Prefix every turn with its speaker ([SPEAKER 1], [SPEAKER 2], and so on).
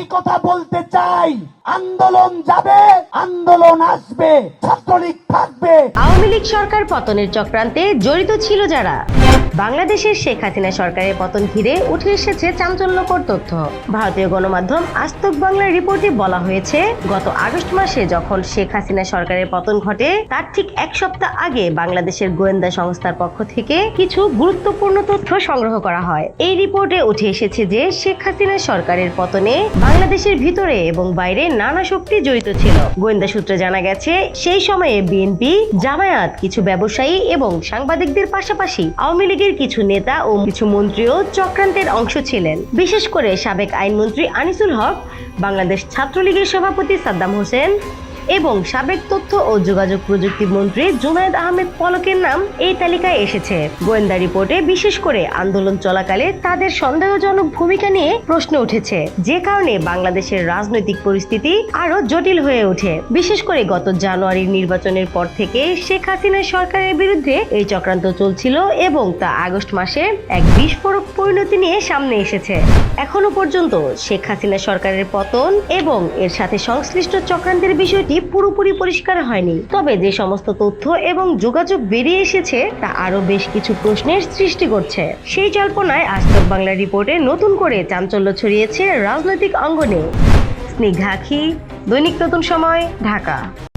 [SPEAKER 1] একটি কথা বলতে চাই। আন্দোলন যাবে, আন্দোলন আসবে, ছাত্রলীগ থাকবে।
[SPEAKER 2] আওয়ামী লীগ সরকার পতনের চক্রান্তে জড়িত ছিল যারা? বাংলাদেশের শেখ হাসিনা সরকারের পতন ঘিরে উঠে এসেছে চাঞ্চল্যকর তথ্য। ভারতীয় গণমাধ্যম আস্তক বাংলার রিপোর্টে বলা হয়েছে, গত আগস্ট মাসে যখন শেখ হাসিনা সরকারের পতন ঘটে, তার ঠিক এক সপ্তাহ আগে বাংলাদেশের গোয়েন্দা সংস্থার পক্ষ থেকে কিছু গুরুত্বপূর্ণ তথ্য সংগ্রহ করা হয়। এই রিপোর্টে উঠে এসেছে যে, শেখ হাসিনা সরকারের পতনে বাংলাদেশের ভিতরে এবং বাইরে নানা শক্তি জড়িত ছিল। গোয়েন্দা সূত্রে জানা গেছে, সেই সময়ে বিএনপি, জামায়াত, কিছু ব্যবসায়ী এবং সাংবাদিকদের পাশাপাশি আওয়ামী লীগের কিছু নেতা ও কিছু মন্ত্রীও চক্রান্তের অংশ ছিলেন। বিশেষ করে সাবেক আইনমন্ত্রী আনিসুল হক, বাংলাদেশ ছাত্রলীগের সভাপতি সাদ্দাম হোসেন এবং সাবেক তথ্য ও যোগাযোগ প্রযুক্তি মন্ত্রী জুনায়দ আহমেদ পলকের নাম এই তালিকায় এসেছে। গোয়েন্দা রিপোর্টে বিশেষ করে আন্দোলন চলাকালে তাদের সন্দেহজনক ভূমিকা নিয়ে প্রশ্ন উঠেছে। যে কারণে বাংলাদেশের রাজনৈতিক পরিস্থিতি আরও জটিল হয়ে ওঠে। বিশেষ করে গত জানুয়ারির নির্বাচনের পর থেকে শেখ হাসিনা সরকারের বিরুদ্ধে এই চক্রান্ত চলছিল এবং তা আগস্ট মাসে এক বিস্ফোরক পরিণতি নিয়ে সামনে এসেছে। এখনও পর্যন্ত শেখ হাসিনা সরকারের পতন এবং এর সাথে সংশ্লিষ্ট চক্রান্তের বিষয়টি পুরোপুরি পরিষ্কার হয়নি। তবে যে সমস্ত তথ্য এবং যোগাযোগ বেরিয়ে এসেছে, তা আরও বেশ কিছু প্রশ্নের সৃষ্টি করছে। সেই জল্পনায় আজতক বাংলা রিপোর্টে নতুন করে চাঞ্চল্য ছড়িয়েছে রাজনৈতিক অঙ্গনে। স্নিগ্ধাখি দৈনিক নতুন সময়, ঢাকা।